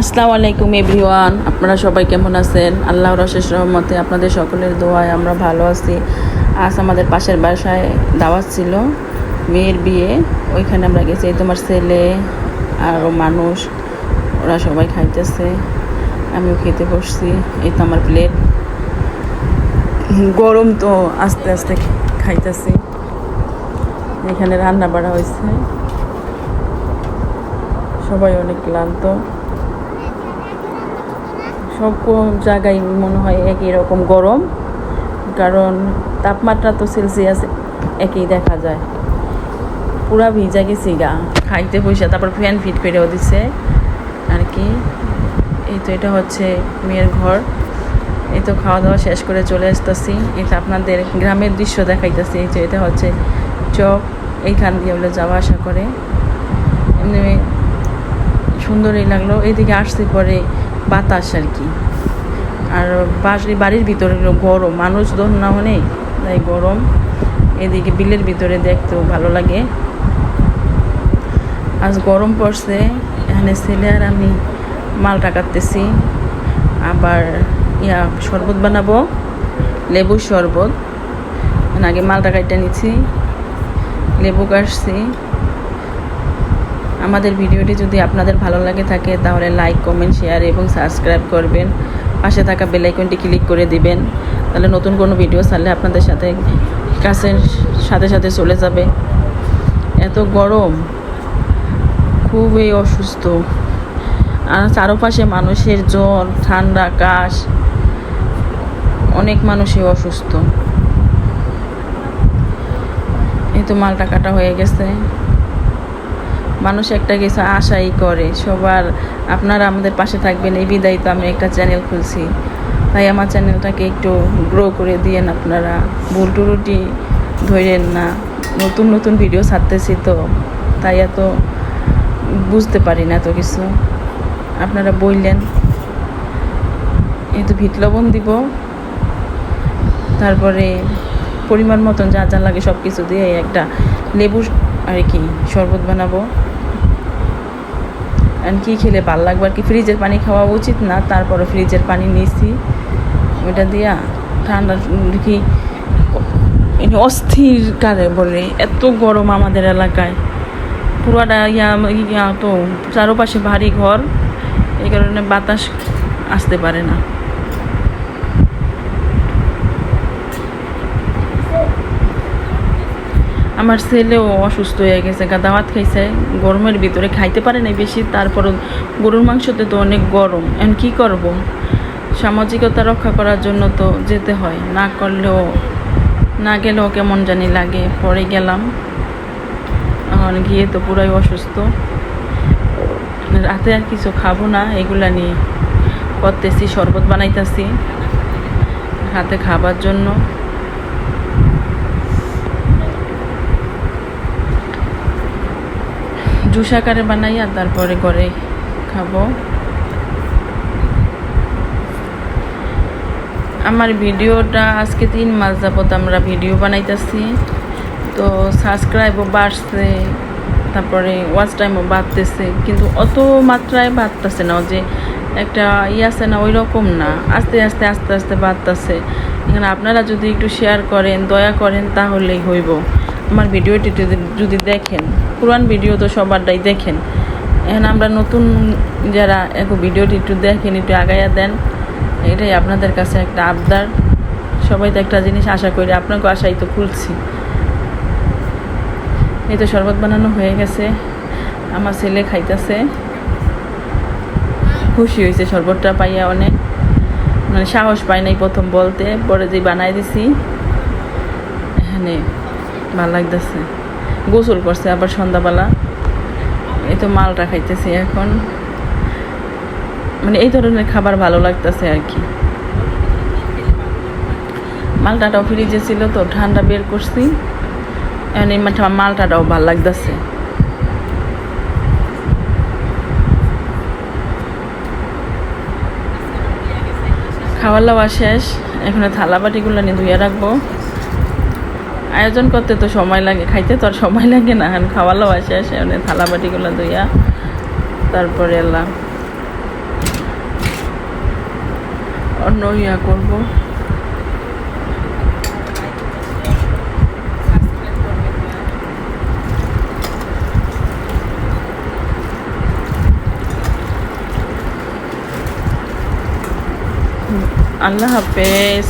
আসসালামু আলাইকুম, এভরিওয়ান। আপনারা সবাই কেমন আছেন? আল্লাহর অশেষ রহমতে আপনাদের সকলের দোয়ায় আমরা ভালো আছি। আজ আমাদের পাশের বাসায় দাওয়াত ছিল, মেয়ের বিয়ে। ওইখানে আমরা গেছি। তোমার ছেলে আরও মানুষ, ওরা সবাই খাইতেছে। আমিও খেতে বসছি। এই তো আমার প্লেট গরম তো আস্তে আস্তে খাইতেছি। এখানে রান্না বাড়া হয়েছে। সবাই অনেক ক্লান্ত। সব জায়গায় মনে হয় একই রকম গরম, কারণ তাপমাত্রা তো সেলসিয়াস একই দেখা যায়। পুরা ভিজা গেছি গা খাইতে পয়সা তারপর ফ্যান ফিট করেও দিছে। আর কি, এই তো এটা হচ্ছে মেয়ের ঘর। এই তো খাওয়া দাওয়া শেষ করে চলে আসতেছি। এটা আপনাদের গ্রামের দৃশ্য দেখাইতেছি। এই তো এটা হচ্ছে চক, এইখান দিয়ে বলে যাওয়া আসা করে। এমনি সুন্দরই লাগল। এইদিকে আসতে পরে বাতাস আর কি। আর বাড়ি বাড়ির ভিতরে গরম, মানুষ ধর না হলে তাই গরম। এদিকে বিলের ভিতরে দেখতেও ভালো লাগে। আজ গরম পড়ছে, এখানে ছেলে আর আমি মালটা কাটতেছি। আবার ইয়া শরবত বানাবো লেবুর শরবত। আগে মালটা কাটতে নিচ্ছি। লেবু কাটছি। আমাদের ভিডিওটি যদি আপনাদের ভালো লাগে থাকে, তাহলে লাইক কমেন্ট শেয়ার এবং সাবস্ক্রাইব করবেন। পাশে থাকা বেলাইকনটি ক্লিক করে দিবেন। তাহলে নতুন কোনো ভিডিও ছাড়লে আপনাদের সাথে কাছের সাথে সাথে চলে যাবে। এত গরম। খুবই অসুস্থ। আর চারপাশে মানুষের জ্বর, ঠান্ডা, কাশ। অনেক মানুষই অসুস্থ। এই তো মালটা কাটা হয়ে গেছে। মানুষ একটা কিছু আশাই করে। সবার, আপনারা আমাদের পাশে থাকবেন। এই বিদায় তো আমি একটা চ্যানেল খুলছি। তাই আমার চ্যানেলটাকে একটু গ্রো করে দিয়েন আপনারা। ভুল টুরুটি ধরেন না। নতুন নতুন ভিডিও ছাড়তেছি তো। তাই এত বুঝতে পারি না এত কিছু। আপনারা বললেন, এই তো ভিট লবণ দিব। তারপরে পরিমাণ মতন যা যা লাগে সব কিছু দিয়ে একটা লেবু আর কি শরবত বানাবো। আর কী খেলে ভালো লাগবে আর কি? ফ্রিজের পানি খাওয়া উচিত না তারপরে ফ্রিজের পানি নিয়েছি ওইটা দিয়া ঠান্ডা কি অস্থির কারে বলে, এত গরম আমাদের এলাকায়। পুরোটা ইয়া ইয়া তো চারোপাশে ভারী ঘর, এই কারণে বাতাস আসতে পারে না। আমার ছেলেও অসুস্থ হয়ে গেছে গা দাওয়াত খাইছে, গরমের ভিতরে খাইতে পারে নাই বেশি, তারপরও গরুর মাংসতে তো অনেক গরম, এখন কী করব? সামাজিকতা রক্ষা করার জন্য তো যেতে হয়, না করলেও, না গেলেও কেমন জানি লাগে, পরে গেলাম, এখন গিয়ে তো পুরাই অসুস্থ, রাতে আর কিছু খাব না, এগুলা নিয়ে করতেছি, শরবত বানাইতেছি, হাতে খাবার জন্য। জুস আকারে বানাইয়া তারপরে করে খাব। আমার ভিডিওটা আজকে তিন মাস যাবত আমরা ভিডিও বানাইতেছি। তো সাবস্ক্রাইবও বাড়ছে, তারপরে ওয়াচ টাইমও বাড়তেছে, কিন্তু অত মাত্রায় বাড়তেছে না, যে একটা ই আছে না ওই রকম না। আস্তে আস্তে আস্তে আস্তে বাড়তেছে। এখানে আপনারা যদি একটু শেয়ার করেন, দয়া করেন, তাহলেই হইব। আমার ভিডিওটি যদি দেখেন, পুরান ভিডিও তো সবারটাই দেখেন। এখন আমরা নতুন যারা এক ভিডিওটি একটু দেখেন, একটু আগাইয়া দেন, এটাই আপনাদের কাছে একটা আবদার। সবাই তো একটা জিনিস আশা করি আপনাকে আশাই তো খুলছি। এই তো শরবত বানানো হয়ে গেছে। আমার ছেলে খাইতেছে। খুশি হয়েছে শরবতটা পাইয়া অনেক। মানে সাহস পাই নাই প্রথম বলতে, পরে যে বানাই দিছি, এখানে ভালো লাগতেছে। গোসল করছে, আবার সন্ধ্যাবেলা। এই তো মালটা খাইতেছি এখন। মানে এই ধরনের খাবার ভালো লাগতেছে আর কি। মালটাটাও ফ্রিজে ছিল তো, ঠান্ডা বের করছি। এখন এই মালটাটাও ভালো লাগতেছে। খাওয়ার দাওয়া শেষ। এখন থালা বাটিগুলো নিয়ে ধুয়ে রাখব। আয়োজন করতে তো সময় লাগে, খাইতে তো আর সময় লাগে না। এখন খাওয়ালো আসে আসে মানে থালা বাটিগুলো ধুইয়া, তারপরে এলাম অন্য ইয়া করব। আল্লাহ হাফেজ।